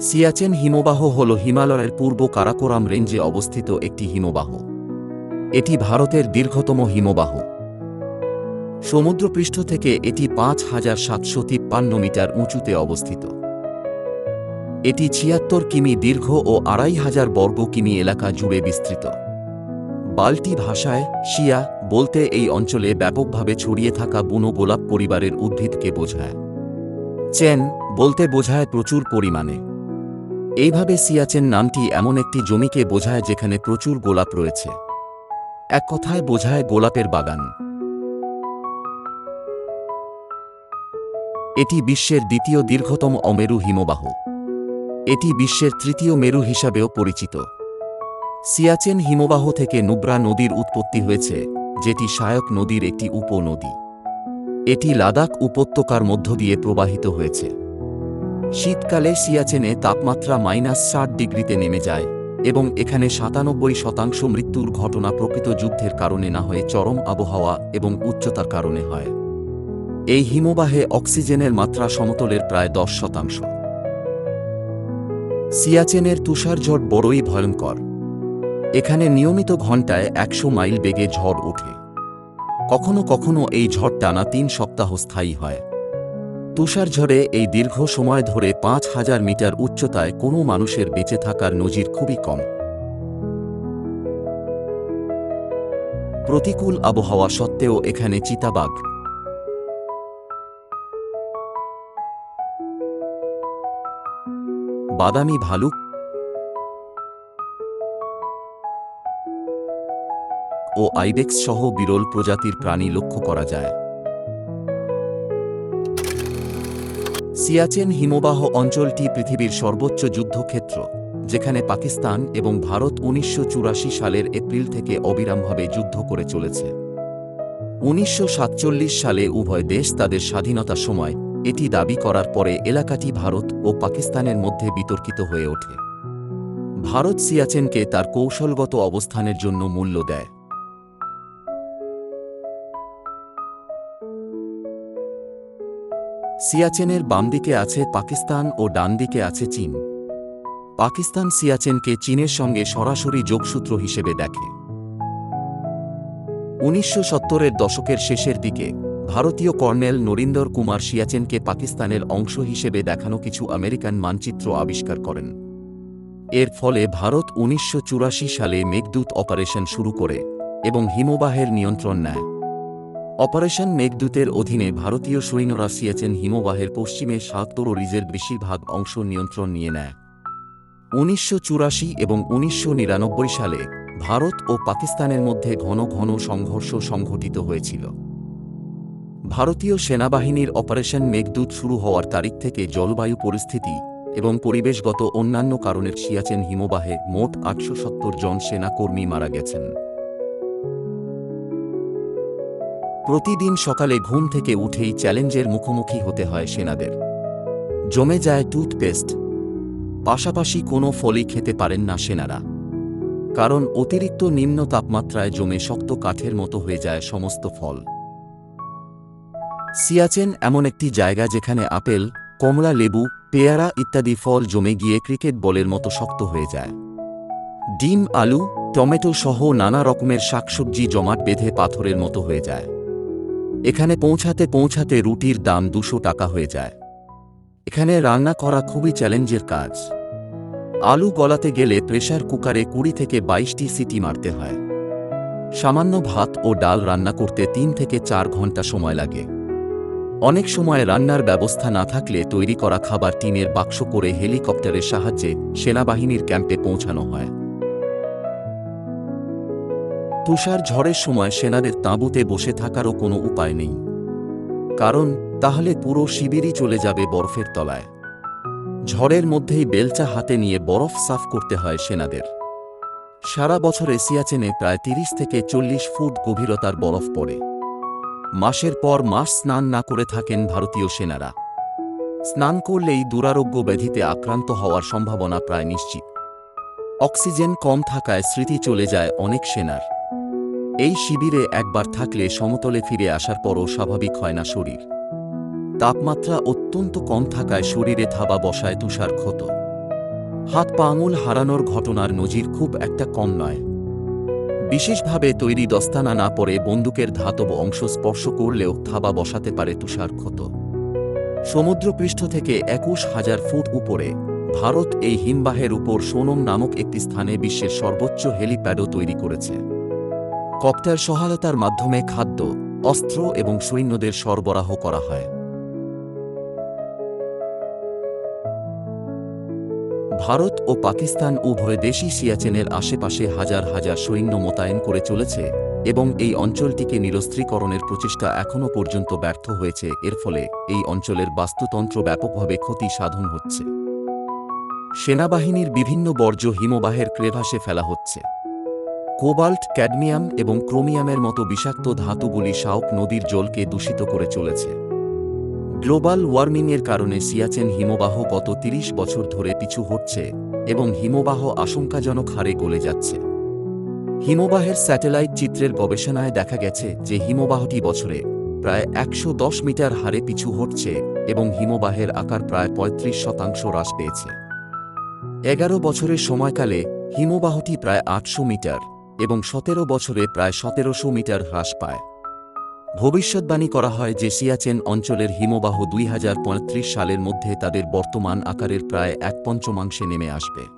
সিয়াচেন হিমবাহ হল হিমালয়ের পূর্ব কারাকোরাম রেঞ্জে অবস্থিত একটি হিমবাহ। এটি ভারতের দীর্ঘতম হিমবাহ। সমুদ্রপৃষ্ঠ থেকে এটি পাঁচ হাজার সাতশো তিপ্পান্ন মিটার উঁচুতে অবস্থিত। এটি ছিয়াত্তর কিমি দীর্ঘ ও আড়াই হাজার বর্গ কিমি এলাকা জুড়ে বিস্তৃত। বাল্টি ভাষায়, শিয়া, বলতে এই অঞ্চলে ব্যাপকভাবে ছড়িয়ে থাকা বুনো গোলাপ পরিবারের উদ্ভিদকে বোঝায়। চেন, বলতে বোঝায় প্রচুর পরিমাণে। এইভাবে সিয়াচেন নামটি এমন একটি জমিকে বোঝায় যেখানে প্রচুর গোলাপ রয়েছে। এক কথায় বোঝায় গোলাপের বাগান। এটি বিশ্বের দ্বিতীয় দীর্ঘতম অমেরু হিমবাহ। এটি বিশ্বের তৃতীয় মেরু হিসাবেও পরিচিত। সিয়াচেন হিমবাহ থেকে নুব্রা নদীর উৎপত্তি হয়েছে, যেটি সায়ক নদীর একটি উপনদী। এটি লাদাখ উপত্যকার মধ্য দিয়ে প্রবাহিত হয়েছে। শীতকালে সিয়াচেনে তাপমাত্রা মাইনাস ষাট ডিগ্রিতে নেমে যায় এবং এখানে সাতানব্বই শতাংশ মৃত্যুর ঘটনা প্রকৃত যুদ্ধের কারণে না হয়ে চরম আবহাওয়া এবং উচ্চতার কারণে হয়। এই হিমবাহে অক্সিজেনের মাত্রা সমতলের প্রায় দশ শতাংশ। সিয়াচেনের তুষারঝড় বড়ই ভয়ঙ্কর। এখানে নিয়মিত ঘণ্টায় একশো মাইল বেগে ঝড় ওঠে। কখনো কখনো এই ঝড় টানা তিন সপ্তাহ স্থায়ী হয়। তুষারঝড়ে এই দীর্ঘ সময় ধরে পাঁচ হাজার মিটার উচ্চতায় কোনো মানুষের বেঁচে থাকার নজির খুবই কম। প্রতিকূল আবহাওয়া সত্ত্বেও এখানে চিতাবাঘ। বাদামি ভালুক। ও আইবেক্স সহ বিরল প্রজাতির প্রাণী লক্ষ্য করা যায়। সিয়াচেন হিমবাহ অঞ্চলটি পৃথিবীর সর্বোচ্চ যুদ্ধক্ষেত্র, যেখানে পাকিস্তান এবং ভারত উনিশশো চুরাশি সালের এপ্রিল থেকে অবিরামভাবে যুদ্ধ করে চলেছে। উনিশশো সাতচল্লিশ সালে উভয় দেশ তাদের স্বাধীনতার সময় এটি দাবি করার পরে এলাকাটি ভারত ও পাকিস্তানের মধ্যে বিতর্কিত হয়ে ওঠে। ভারত সিয়াচেনকে তার কৌশলগত অবস্থানের জন্য মূল্য দেয়। সিয়াচেনের বাম দিকে আছে পাকিস্তান ও ডান দিকে আছে চীন। পাকিস্তান সিয়াচেনকে চীনের সঙ্গে সরাসরি যোগসূত্র হিসেবে দেখে। উনিশশো সত্তরের দশকের শেষের দিকে, ভারতীয় কর্নেল নরিন্দর কুমার সিয়াচেনকে পাকিস্তানের অংশ হিসেবে দেখানো কিছু আমেরিকান মানচিত্র আবিষ্কার করেন। এর ফলে ভারত উনিশশো চুরাশি সালে মেঘদূত অপারেশন শুরু করে এবং হিমবাহের নিয়ন্ত্রণ নেয়। অপারেশন মেঘদূতের অধীনে ভারতীয় সৈন্যরা সিয়াচেন হিমবাহের পশ্চিমে সাতর রিজের বেশিরভাগ অংশ নিয়ন্ত্রণ নিয়ে নেয়। উনিশশো চুরাশি এবং উনিশশো নিরানব্বই সালে ভারত ও পাকিস্তানের মধ্যে ঘন ঘন সংঘর্ষ সংঘটিত হয়েছিল। ভারতীয় সেনাবাহিনীর অপারেশন মেঘদূত শুরু হওয়ার তারিখ থেকে জলবায়ু পরিস্থিতি এবং পরিবেশগত অন্যান্য কারণের সিয়াচেন হিমবাহে মোট আটশো সত্তর জন সেনাকর্মী মারা গেছেন। প্রতিদিন সকালে ঘুম থেকে উঠেই চ্যালেঞ্জের মুখোমুখি হতে হয় সেনাদের। জমে যায় টুথপেস্ট। পাশাপাশি কোনো ফলই খেতে পারেন না সেনারা। কারণ অতিরিক্ত নিম্ন তাপমাত্রায় জমে শক্ত কাঠের মতো হয়ে যায় সমস্ত ফল। সিয়াচেন এমন একটি জায়গা যেখানে আপেল, কমলা লেবু, পেয়ারা ইত্যাদি ফল জমে গিয়ে ক্রিকেট বলের মতো শক্ত হয়ে যায়। ডিম, আলু, টমেটো সহ নানা রকমের শাকসবজি জমাট বেঁধে পাথরের মতো হয়ে যায়। এখানে পৌঁছাতে পৌঁছাতে রুটির দাম দুশো টাকা হয়ে যায়। এখানে রান্না করা খুবই চ্যালেঞ্জের কাজ। আলু গলাতে গেলে প্রেশার কুকারে কুড়ি থেকে বাইশটি সিটি মারতে হয়। সামান্য ভাত ও ডাল রান্না করতে তিন থেকে চার ঘণ্টা সময় লাগে। অনেক সময় রান্নার ব্যবস্থা না থাকলে তৈরি করা খাবার টিনের বাক্স করে হেলিকপ্টারের সাহায্যে সেনাবাহিনীর ক্যাম্পে পৌঁছানো হয়। তুষার ঝড়ের সময় সেনাদের তাঁবুতে বসে থাকারও কোনো উপায় নেই। কারণ, তাহলে পুরো শিবিরই চলে যাবে বরফের তলায়। ঝড়ের মধ্যেই বেলচা হাতে নিয়ে বরফ সাফ করতে হয় সেনাদের। সারা বছর এসিয়াচেনে প্রায় তিরিশ থেকে চল্লিশ ফুট গভীরতার বরফ পড়ে। মাসের পর মাস স্নান না করে থাকেন ভারতীয় সেনারা। স্নান করলেই দুরারোগ্য ব্যাধিতে আক্রান্ত হওয়ার সম্ভাবনা প্রায় নিশ্চিত। অক্সিজেন কম থাকায় স্মৃতি চলে যায় অনেক সেনার। এই শিবিরে একবার থাকলে সমতলে ফিরে আসার পরও স্বাভাবিক হয় না শরীর। তাপমাত্রা অত্যন্ত কম থাকায় শরীরে থাবা বসায় তুষার ক্ষত। হাত পা আঙুল হারানোর ঘটনার নজির খুব একটা কম নয়। বিশেষভাবে তৈরি দস্তানা না পরে বন্দুকের ধাতব অংশ স্পর্শ করলেও থাবা বসাতে পারে তুষার ক্ষত। সমুদ্রপৃষ্ঠ থেকে একুশ হাজার ফুট উপরে ভারত এই হিমবাহের উপর সোনম নামক একটি স্থানে বিশ্বের সর্বোচ্চ হেলিপ্যাডও তৈরি করেছে। কপ্টার সহায়তার মাধ্যমে খাদ্য, অস্ত্র এবং সৈন্যদের সরবরাহ করা হয়। ভারত ও পাকিস্তান উভয় দেশই সিয়াচেনের আশেপাশে হাজার হাজার সৈন্য মোতায়েন করে চলেছে এবং এই অঞ্চলটিকে নিরস্ত্রীকরণের প্রচেষ্টা এখনও পর্যন্ত ব্যর্থ হয়েছে। এর ফলে এই অঞ্চলের বাস্তুতন্ত্র ব্যাপকভাবে ক্ষতি সাধন হচ্ছে। সেনাবাহিনীর বিভিন্ন বর্জ্য হিমবাহের ক্রেভাসে ফেলা হচ্ছে। কোবাল্ট, ক্যাডমিয়াম এবং ক্রোমিয়ামের মতো বিষাক্ত ধাতুগুলি শাওক নদীর জলকে দূষিত করে চলেছে। গ্লোবাল ওয়ার্মিংয়ের কারণে সিয়াচেন হিমবাহ গত ৩০ বছর ধরে পিছু হচ্ছে এবং হিমবাহ আশঙ্কাজনক হারে গলে যাচ্ছে। হিমবাহের স্যাটেলাইট চিত্রের গবেষণায় দেখা গেছে যে হিমবাহটি বছরে প্রায় একশো দশ মিটার হারে পিছু হটছে এবং হিমবাহের আকার প্রায় ৩৫ শতাংশ হ্রাস পেয়েছে। এগারো বছরের সময়কালে হিমবাহটি প্রায় আটশো মিটার এবং সতেরো বছরে প্রায় সতেরোশো মিটার হ্রাস পায়। ভবিষ্যৎবাণী করা হয় যে সিয়াচেন অঞ্চলের হিমবাহ দুই হাজার পঁয়ত্রিশ সালের মধ্যে তাদের বর্তমান আকারের প্রায় এক পঞ্চমাংশে নেমে আসবে।